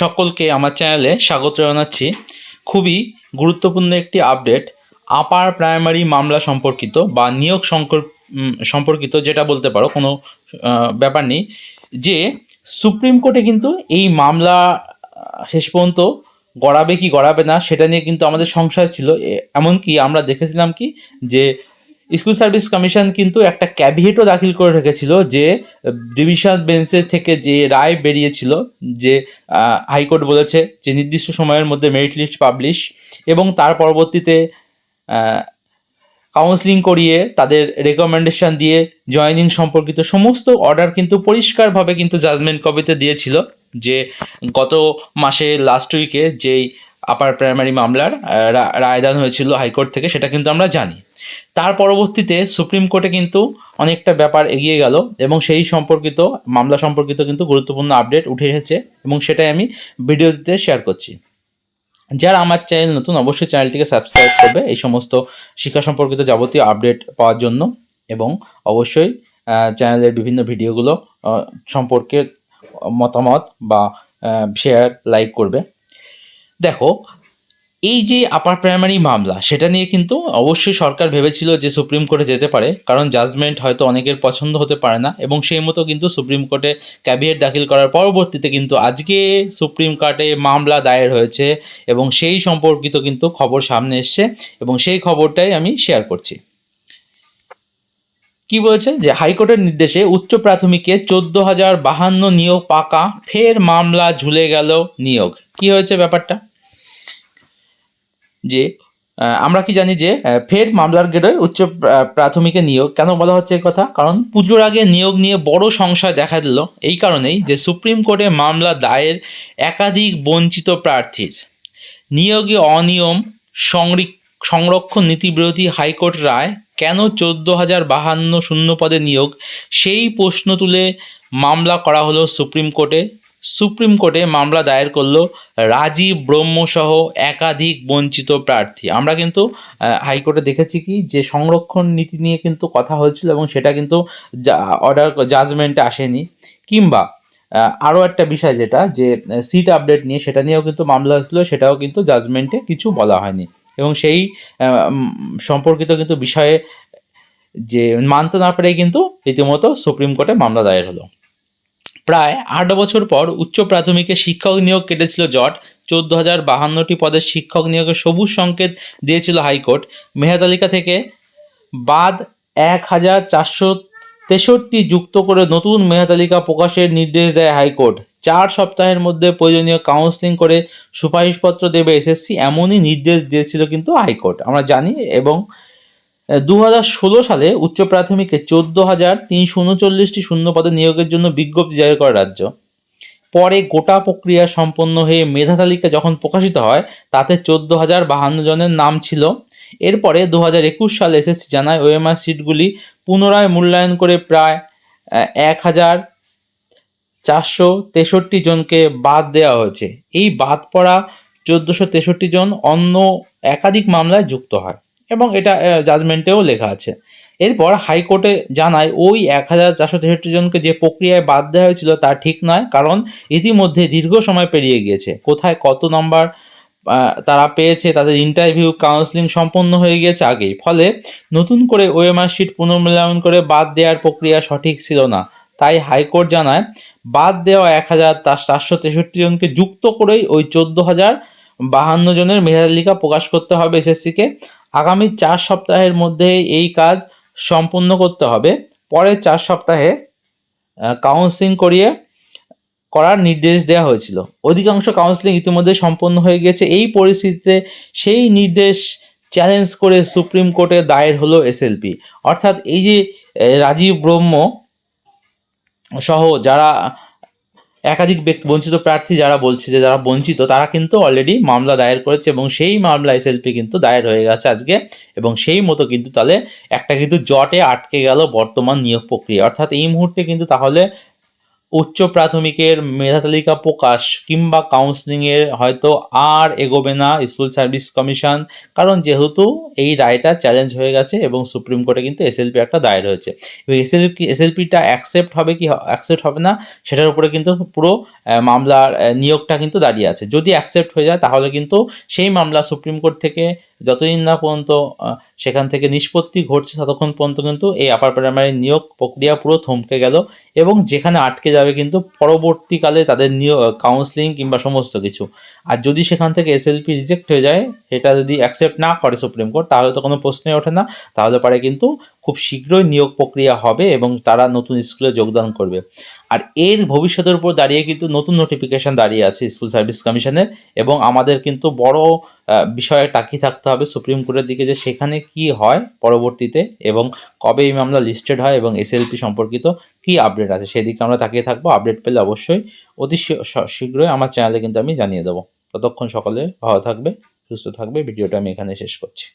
সকলকে আমার চ্যানেলে স্বাগত জানাচ্ছি। খুবই গুরুত্বপূর্ণ একটি আপডেট, আপার প্রাইমারি মামলা সম্পর্কিত বা নিয়োগ সম্পর্কিত যেটা বলতে পারো, কোনো ব্যাপার নেই। যে সুপ্রিম কোর্টে কিন্তু এই মামলা শেষ পর্যন্ত গড়াবে কি গড়াবে না, সেটা নিয়ে কিন্তু আমাদের সংশয় ছিল। এমনকি আমরা দেখেছিলাম কি যে স্কুল সার্ভিস কমিশন কিন্তু একটা ক্যাভিয়েটও দাখিল করে রেখেছিল যে ডিভিশন বেঞ্চের থেকে যে রায় বেরিয়েছিল, যে হাইকোর্ট বলেছে যে নির্দিষ্ট সময়ের মধ্যে মেরিট লিস্ট পাবলিশ এবং তার পরবর্তীতে কাউন্সিলিং করিয়ে তাদের রেকমেন্ডেশন দিয়ে জয়েনিং সম্পর্কিত সমস্ত অর্ডার কিন্তু পরিষ্কারভাবে কিন্তু জাজমেন্ট কপিতে দিয়েছিল যে, গত মাসে লাস্ট উইকে যেই আপার প্রাইমারি মামলার রায়দান হয়েছিল হাইকোর্ট থেকে, সেটা কিন্তু আমরা জানি। তার পরবর্তীতে সুপ্রিম কোর্টে কিন্তু অনেকটা ব্যাপার এগিয়ে গেল এবং সেই সম্পর্কিত, মামলা সম্পর্কিত কিন্তু গুরুত্বপূর্ণ আপডেট উঠে এসেছে এবং সেটাই আমি ভিডিওতে শেয়ার করছি। যারা আমার চ্যানেল নতুন, অবশ্যই চ্যানেলটিকে সাবস্ক্রাইব করবে এই সমস্ত শিক্ষা সম্পর্কিত যাবতীয় আপডেট পাওয়ার জন্য এবং অবশ্যই চ্যানেলের বিভিন্ন ভিডিওগুলো সম্পর্কে মতামত বা শেয়ার লাইক করবে। দেখো এই যে আপার প্রাইমারি মামলা, সেটা নিয়ে কিন্তু অবশ্যই সরকার ভেবেছিল যে সুপ্রিম কোর্টে যেতে পারে, কারণ জাজমেন্ট হয়তো অনেকের পছন্দ হতে পারে না, এবং সেই মতো কিন্তু সুপ্রিম কোর্টে ক্যাবিয়েট দাখিল করার পরবর্তীতে কিন্তু আজকে সুপ্রিম কোর্টে মামলা দায়ের হয়েছে, এবং সেই সম্পর্কিত কিন্তু খবর সামনে এসছে, এবং সেই খবরটাই আমি শেয়ার করছি। কি বলছে? যে হাইকোর্টের নির্দেশে উচ্চ প্রাথমিকে চোদ্দ হাজার বাহান্ন নিয়োগ পাকা, ফের মামলা ঝুলে গেল নিয়োগ। কি হয়েছে ব্যাপারটা? যে আমরা কি জানি যে ফের মামলার গেড়ে উচ্চ প্রাথমিকে নিয়োগ। কেন বলা হচ্ছে কথা? কারণ পুজোর আগে নিয়োগ নিয়ে বড় সংশয় দেখা দিল। এই কারণেই যে সুপ্রিম কোর্টে মামলা দায়ের একাধিক বঞ্চিত প্রার্থীর। নিয়োগে অনিয়ম সংরক্ষণ নীতি বিরোধী হাইকোর্ট রায়, কেন চোদ্দ হাজার বাহান্ন শূন্য পদে নিয়োগ? সেই প্রশ্ন তুলে মামলা করা হলো সুপ্রিম কোর্টে। সুপ্রিম কোর্টে মামলা দায়ের করল রাজীব ব্রহ্মসহ একাধিক বঞ্চিত প্রার্থী। আমরা কিন্তু হাইকোর্টে দেখেছি কি যে সংরক্ষণ নীতি নিয়ে কিন্তু কথা হয়েছিল এবং সেটা কিন্তু অর্ডার জাজমেন্টে আসেনি। কিংবা আরও একটা বিষয় যেটা যে সিট আপডেট নিয়ে সেটা নিয়েও কিন্তু মামলা হয়েছিল, সেটাও কিন্তু জাজমেন্টে কিছু বলা হয়নি। এবং সেই সম্পর্কিত কিন্তু বিষয়ে যে মানতে না পেরে কিন্তু রীতিমতো সুপ্রিম কোর্টে মামলা দায়ের হলো। প্রায় আট বছর পর উচ্চ প্রাথমিকে শিক্ষক নিয়োগ কেটেছিল জট। চোদ্দ হাজার বাহান্নটি পদের শিক্ষক নিয়োগের সবুজ সংকেত দিয়েছিল হাইকোর্ট। মেধা তালিকা থেকে বাদ এক হাজার চারশো তেষট্টি যুক্ত করে নতুন মেধা তালিকা প্রকাশের নির্দেশ দেয় হাইকোর্ট। চার সপ্তাহের মধ্যে প্রয়োজনীয় কাউন্সিলিং করে সুপারিশপত্র দেবে এসএসসি, এমনই নির্দেশ দিয়েছিল কিন্তু হাইকোর্ট। আমরা জানি এবং দু হাজার ষোলো সালে উচ্চ প্রাথমিকে চোদ্দ হাজার তিনশো উনচল্লিশটি শূন্য পদে নিয়োগের জন্য বিজ্ঞপ্তি জারি করে রাজ্য। পরে গোটা প্রক্রিয়া সম্পন্ন হয়ে মেধা তালিকা যখন প্রকাশিত হয়, তাতে চোদ্দ হাজার বাহান্ন জনের নাম ছিল। এরপরে দু হাজার একুশ সালে এসএসসি জানায় ওএমআর সিটগুলি পুনরায় মূল্যায়ন করে প্রায় এক হাজার চারশো তেষট্টি জনকে বাদ দেওয়া হয়েছে। এই বাদ পড়া চোদ্দোশো তেষট্টি জন অন্য একাধিক মামলায় যুক্ত হয়। এবং এটা জাজমেন্টেও লেখা আছে। এরপর হাইকোর্টে জানায়, ওই এক হাজার চারশো তেষট্টি জনকে যে প্রক্রিয়ায় বাদ দেওয়া হয়েছিল তা ঠিক নয়, কারণ ইতিমধ্যে দীর্ঘ সময় পেরিয়ে গিয়েছে। কোথায় কত নম্বর তারা পেয়েছে, তাদের ইন্টারভিউ কাউন্সিলিং সম্পন্ন হয়ে গিয়েছে আগেই। ফলে নতুন করে ওএমআর শিট পুনর্মূল্যায়ন করে বাদ দেওয়ার প্রক্রিয়া সঠিক ছিল না। তাই হাইকোর্ট জানায়, বাদ দেওয়া এক হাজার চারশো তেষট্টি জনকে যুক্ত করেই ওই চোদ্দ হাজার বাহান্ন জনের মেধা তালিকা প্রকাশ করতে হবে এসএসসিকে। আগামী চার সপ্তাহের মধ্যে এই কাজ সম্পূর্ণ করতে হবে। পরের চার সপ্তাহে কাউন্সিলিং করিয়ে করার নির্দেশ দেওয়া হয়েছিল। অধিকাংশ কাউন্সিলিং ইতিমধ্যে সম্পন্ন হয়ে গেছে। এই পরিস্থিতিতে সেই নির্দেশ চ্যালেঞ্জ করে সুপ্রিম কোর্টে দায়ের হলো এসএলপি। অর্থাৎ এই যে রাজীব ব্রহ্ম সহ যারা একাধিক ব্যক্তি, বঞ্চিত প্রার্থী যারা বলছে যে যারা বঞ্চিত, তারা কিন্তু অলরেডি মামলা দায়ের করেছে এবং সেই মামলা এসএলপি কিন্তু দায়ের হয়ে গেছে আজকে এবং সেই মতো কিন্তু তাহলে একটা কিন্তু জটে আটকে গেল বর্তমান নিয়োগ প্রক্রিয়া। অর্থাৎ এই মুহূর্তে কিন্তু তাহলে উচ্চ প্রাথমিকের মেধা তালিকা প্রকাশ কিংবা কাউন্সিলিংয়ের হয়তো আর এগোবে না স্কুল সার্ভিস কমিশন কারণ যেহেতু এই রায়টা চ্যালেঞ্জ হয়ে গেছে এবং সুপ্রিম কোর্টে কিন্তু এসএলপি একটা দায়ের হয়েছে এবং এসএলপি এসএলপিটা অ্যাকসেপ্ট হবে কি অ্যাকসেপ্ট হবে না, সেটার উপরে কিন্তু পুরো মামলার নিয়োগটা কিন্তু দাঁড়িয়ে আছে। যদি অ্যাকসেপ্ট হয়ে যায়, তাহলে কিন্তু সেই মামলা সুপ্রিম কোর্ট থেকে যতদিন না পর্যন্ত সেখান থেকে নিষ্পত্তি ঘটছে ততক্ষণ পর্যন্ত কিন্তু এই আপার প্রাইমারি নিয়োগ প্রক্রিয়া পুরো থমকে গেল এবং যেখানে আটকে যাবে কিন্তু পরবর্তীকালে তাদের নিয়োগ কাউন্সিলিং কিংবা সমস্ত কিছু। আর যদি সেখান থেকে এসএলপি রিজেক্ট হয়ে যায়, সেটা যদি অ্যাকসেপ্ট না করে সুপ্রিম কোর্ট তাহলে তো কোনো প্রশ্নই ওঠে না। তাহলে পারে কিন্তু খুব শীঘ্রই নিয়োগ প্রক্রিয়া হবে এবং তারা নতুন স্কুলে যোগদান করবে। আর এর ভবিষ্যতের উপর দাঁড়িয়ে কিন্তু নতুন নোটিফিকেশন দাঁড়িয়ে আছে স্কুল সার্ভিস কমিশনের এবং আমাদের কিন্তু বড় বিষয়ে তাকিয়ে থাকতে হবে সুপ্রিম কোর্টের দিকে যে সেখানে কি হয় পরবর্তীতে এবং কবে এই মামলা লিস্টেড হয় এবং এসএলপি সম্পর্কিত কি আপডেট আছে সেদিকে আমরা তাকিয়ে থাকব। আপডেট পেলে অবশ্যই অতি শীঘ্রই আমার চ্যানেলে কিন্তু আমি জানিয়ে দেবো। ততক্ষণ সকলে ভালো থাকবে, সুস্থ থাকবে। ভিডিওটা আমি এখানে শেষ করছি।